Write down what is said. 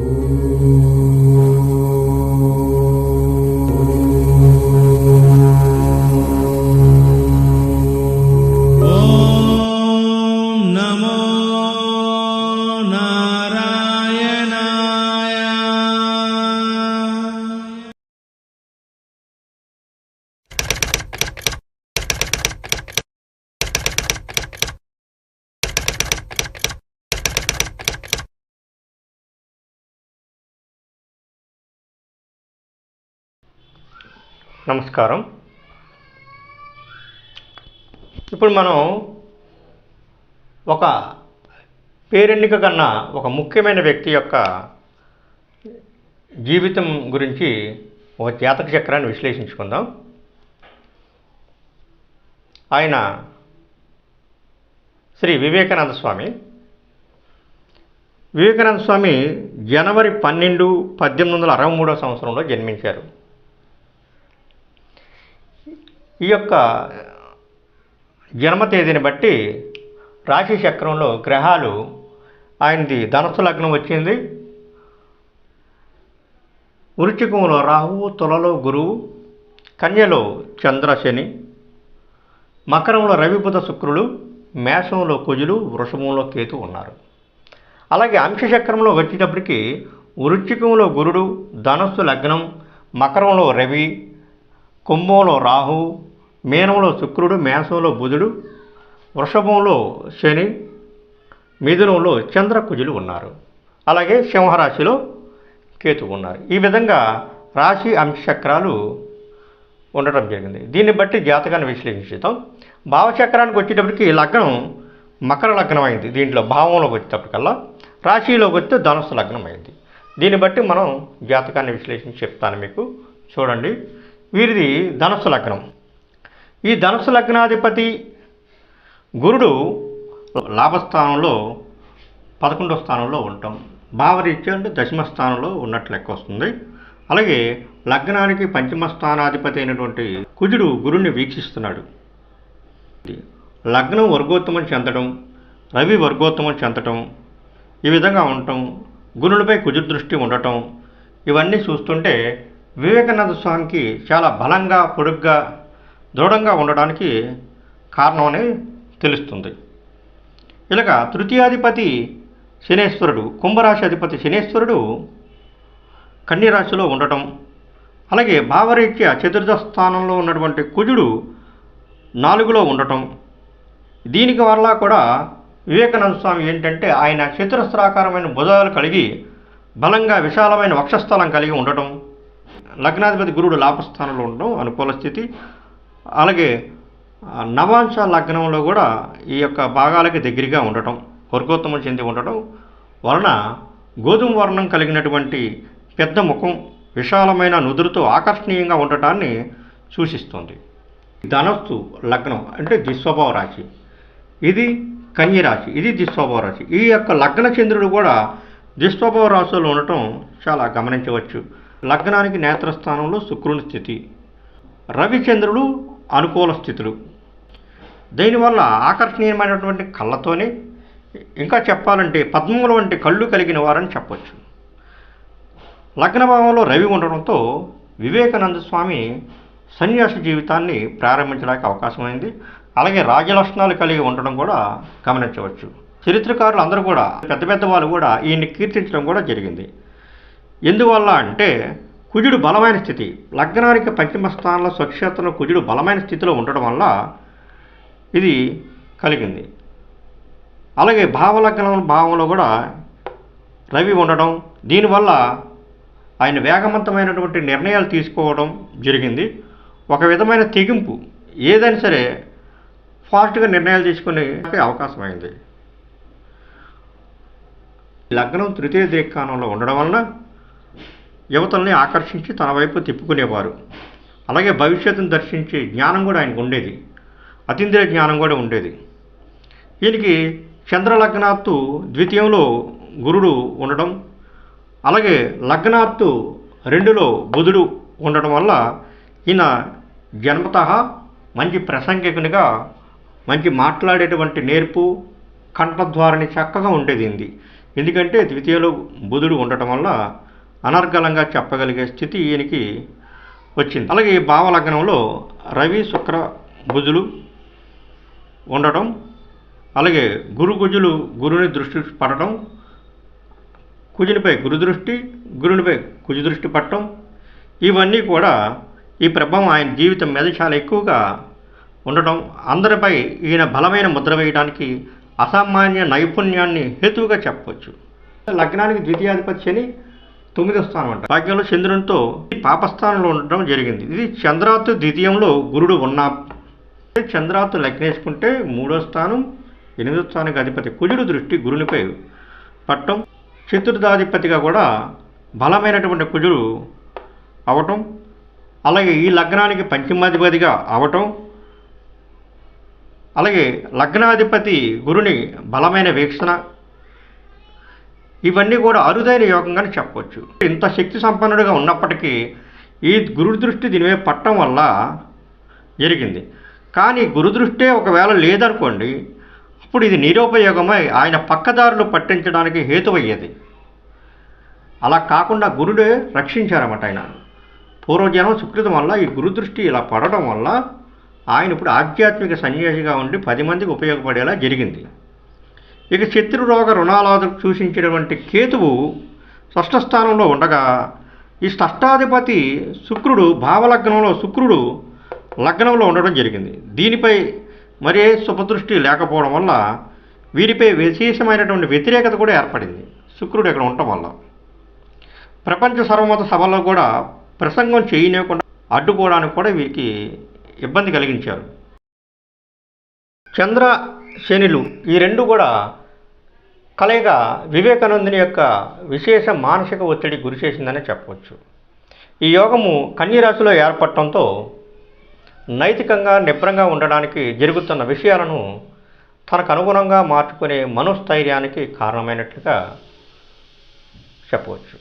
Ooh. నమస్కారం. ఇప్పుడు మనం ఒక పేరెన్నిక కన్నా ఒక ముఖ్యమైన వ్యక్తి యొక్క జీవితం గురించి ఒక జాతక చక్రాన్ని విశ్లేషించుకుందాం. ఆయన శ్రీ వివేకానంద స్వామి. వివేకానంద స్వామి జనవరి పన్నెండు పద్దెనిమిది వందల అరవై మూడో సంవత్సరంలో జన్మించారు. ఈ యొక్క జన్మ తేదీని బట్టి రాశి చక్రంలో గ్రహాలు ఆయనది ధనస్సు లగ్నం వచ్చింది. వృచ్చికంలో రాహువు తులలో గురువు కన్యలో చంద్ర శని మకరంలో రవిబుధ శుక్రులు మేషంలో కుజులు వృషభంలో కేతు ఉన్నారు. అలాగే అంశచక్రంలో వచ్చేటప్పటికి వృచ్చికంలో గురుడు ధనస్సు లగ్నం మకరంలో రవి కుంభంలో రాహు మీనంలో శుక్రుడు మేషంలో బుధుడు వృషభంలో శని మిథునంలో చంద్ర కుజులు ఉన్నారు. అలాగే సింహరాశిలో కేతు ఉన్నారు. ఈ విధంగా రాశి అంశచక్రాలు ఉండటం జరిగింది. దీన్ని బట్టి జాతకాన్ని విశ్లేషిస్తాం. భావచక్రానికి వచ్చేటప్పటికి లగ్నం మకర లగ్నం అయింది దీంట్లో భావంలోకి వచ్చేటప్పటికల్లా రాశిలోకి వస్తే ధనస్సు లగ్నం అయింది దీన్ని బట్టి మనం జాతకాన్ని విశ్లేషించి చెప్తాను మీకు. చూడండి. వీరిది ధనుస్సు లగ్నం. ఈ ధనుస్సు లగ్నాధిపతి గురుడు లాభస్థానంలో పదకొండవ స్థానంలో ఉంటాం భావరీత్యా అంటే దశమ స్థానంలో ఉన్నట్లు లెక్క వస్తుంది. అలాగే లగ్నానికి పంచమ స్థానాధిపతి అయినటువంటి కుజుడు గురుణ్ణి వీక్షిస్తున్నాడు. లగ్నం వర్గోత్తమం చెందడం రవి వర్గోత్తమం చెందటం ఈ విధంగా ఉండటం గురులపై కుజుడు దృష్టి ఉండటం ఇవన్నీ చూస్తుంటే వివేకానంద స్వామికి చాలా బలంగా పొడుగ్గా దృఢంగా ఉండడానికి కారణమని తెలుస్తుంది. ఇలాగ తృతీయాధిపతి శనేశ్వరుడు కుంభరాశి అధిపతి శనేశ్వరుడు కన్యరాశిలో ఉండటం అలాగే భావరీత్యా చతుర్థ స్థానంలో ఉన్నటువంటి కుజుడు నాలుగులో ఉండటం దీనికి వల్ల కూడా వివేకానంద స్వామి ఏంటంటే ఆయన చతురస్రాకారమైన భుజాలు కలిగి బలంగా విశాలమైన వక్షస్థలం కలిగి ఉండటం లగ్నాధిపతి గురుడు లాభస్థానంలో ఉండడం అనుకూల స్థితి. అలాగే నవాంశ లగ్నంలో కూడా ఈ యొక్క భాగాలకి దగ్గరగా ఉండటం వర్గోత్తమం చెంది ఉండటం వలన గోధుమ వర్ణం కలిగినటువంటి పెద్ద ముఖం విశాలమైన నుదురుతో ఆకర్షణీయంగా ఉండటాన్ని సూచిస్తుంది. ధనస్సు లగ్నం అంటే దుస్వభావ రాశి. ఇది కన్య రాశి ఇది దుస్వభావ రాశి. ఈ యొక్క లగ్న చంద్రుడు కూడా దుస్వభావ రాశిలో ఉండటం చాలా గమనించవచ్చు. లగ్నానికి నేత్రస్థానంలో శుక్రుని స్థితి. రవిచంద్రుడు అనుకూల స్థితులు. దీనివల్ల ఆకర్షణీయమైనటువంటి కళ్ళతోనే ఇంకా చెప్పాలంటే పద్మముల వంటి కళ్ళు కలిగిన వారని చెప్పొచ్చు. లగ్నభావంలో రవి ఉండడంతో వివేకానంద స్వామి సన్యాసి జీవితాన్ని ప్రారంభించడానికి అవకాశమైంది. అలాగే రాజలక్షణాలు కలిగి ఉండడం కూడా గమనించవచ్చు. చరిత్రకారులు అందరూ కూడా పెద్ద పెద్ద వాళ్ళు కూడా ఈయన్ని కీర్తించడం కూడా జరిగింది. ఎందువల్ల అంటే కుజుడు బలమైన స్థితి. లగ్నానికి పంచమ స్థానంలో స్వక్షేత్రంలో కుజుడు బలమైన స్థితిలో ఉండడం వల్ల ఇది కలిగింది. అలాగే భావలగ్నం భావంలో కూడా రవి ఉండడం దీనివల్ల ఆయన వేగవంతమైనటువంటి నిర్ణయాలు తీసుకోవడం జరిగింది. ఒక విధమైన తెగింపు ఏదైనా సరే ఫాస్ట్గా నిర్ణయాలు తీసుకునే అవకాశం అయింది లగ్నం తృతీయ దిక్కాణంలో ఉండడం వలన యువతల్ని ఆకర్షించి తన వైపు తిప్పుకునేవారు. అలాగే భవిష్యత్తును దర్శించే జ్ఞానం కూడా ఆయనకు ఉండేది. అతీంద్రియ జ్ఞానం కూడా ఉండేది. ఈయనకి చంద్రలగ్నాత్తు ద్వితీయంలో గురుడు ఉండడం అలాగే లగ్నాత్తు రెండులో బుధుడు ఉండడం వల్ల ఈయన జన్మత మంచి ప్రసంగికునిగా మంచి మాట్లాడేటువంటి నేర్పు కంఠధ్వారని చక్కగా ఉండేది ఎందుకంటే ద్వితీయలో బుధుడు ఉండటం వల్ల అనర్గళంగా చెప్పగలిగే స్థితి ఈయనకి వచ్చింది. అలాగే ఈ భావలగ్నంలో రవి శుక్ర బుజులు ఉండటం అలాగే గురు గుజులు గురుని దృష్టి పడటం కుజునిపై గురు దృష్టి గురునిపై కుజు దృష్టి పట్టడం ఇవన్నీ కూడా ఈ ప్రభావం ఆయన జీవితం మీద చాలా ఎక్కువగా ఉండటం. అందరిపై ఈయన బలమైన ముద్ర వేయడానికి అసామాన్య నైపుణ్యాన్ని హేతువుగా చెప్పవచ్చు. లగ్నానికి ద్వితీయాధిపతి శని తొమ్మిదో స్థానం అంట భాగ్యంలో చంద్రునితో పాపస్థానంలో ఉండటం జరిగింది. ఇది చంద్రాతు ద్వితీయంలో గురుడు ఉన్న చంద్రాత్తు లగ్నేసుకుంటే మూడో స్థానం ఎనిమిదో స్థానానికి అధిపతి కుజుడు దృష్టి గురునిపై పట్టడం. చతుర్థాధిపతిగా కూడా బలమైనటువంటి కుజుడు అవటం. అలాగే ఈ లగ్నానికి పంచమాధిపతిగా అవటం. అలాగే లగ్నాధిపతి గురుని బలమైన వీక్షణ ఇవన్నీ కూడా అరుదైన యోగంగానే చెప్పవచ్చు ఇంత శక్తి సంపన్నుడిగా ఉన్నప్పటికీ ఈ గురుదృష్టి దీనివే పట్టడం వల్ల జరిగింది. కానీ గురుదృష్టే ఒకవేళ లేదనుకోండి అప్పుడు ఇది నిరుపయోగమై ఆయన పక్కదారులు పట్టించడానికి హేతువయ్యేది. అలా కాకుండా గురుడే రక్షించారన్నమాట ఆయన. పూర్వజనం సుకృతం వల్ల ఈ గురుదృష్టి ఇలా పడడం వల్ల ఆయన ఇప్పుడు ఆధ్యాత్మిక సన్యాసిగా ఉండి పది మందికి ఉపయోగపడేలా జరిగింది. ఇక శత్రు రోగ సూచించినటువంటి కేతువు షష్ఠ స్థానంలో ఉండగా ఈ షష్టాధిపతి శుక్రుడు భావలగ్నంలో శుక్రుడు లగ్నంలో ఉండడం జరిగింది. దీనిపై మరే శుభదృష్టి లేకపోవడం వల్ల వీరిపై విశేషమైనటువంటి వ్యతిరేకత కూడా ఏర్పడింది. శుక్రుడు ఇక్కడ ఉండటం వల్ల. ప్రపంచ సర్వమత సభలో కూడా ప్రసంగం చేయనివ్వకుండా అడ్డుకోవడానికి కూడా వీరికి ఇబ్బంది కలిగించారు. చంద్ర శనిలు ఈ రెండు కూడా కలయిక వివేకానందుని యొక్క విశేష మానసిక ఒత్తిడి గురి చేసిందని చెప్పవచ్చు. ఈ యోగము కన్యరాశిలో ఏర్పడటంతో నైతికంగా నిబ్రంగా ఉండడానికి జరుగుతున్న విషయాలను తనకు అనుగుణంగా మార్చుకునే మనోస్థైర్యానికి కారణమైనట్లుగా చెప్పవచ్చు.